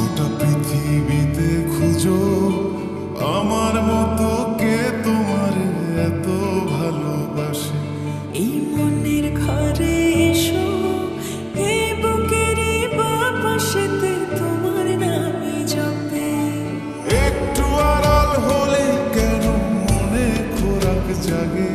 গোটা পৃথিবীতে খুঁজো। আমার মতো কে তোমার এত ভালোবাসে? এই মনের ঘরে এসো তোমার নামে একটু আড়াল কেন মনে খোরাক জাগে?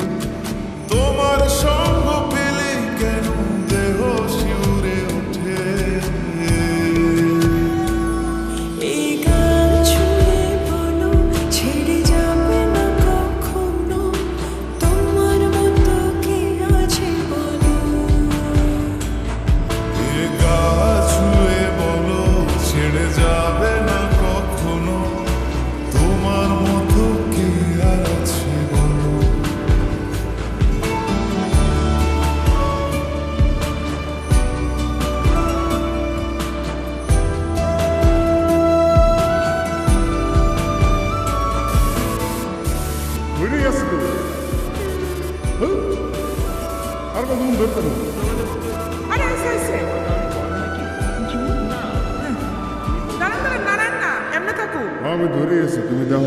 আর না এমনি থাকুন। হ্যাঁ, আমি ধরে এসে তুমি দাও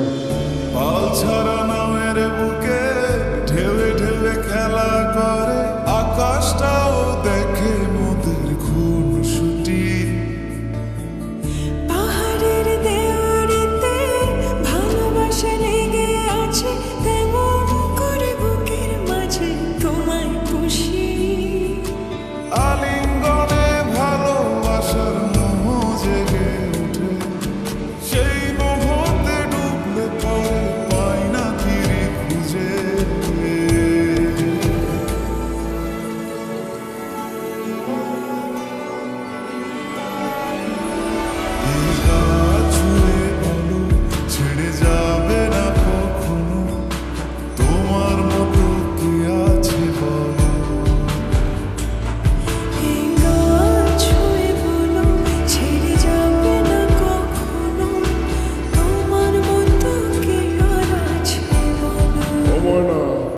পাল ছাড়া নামের বুকে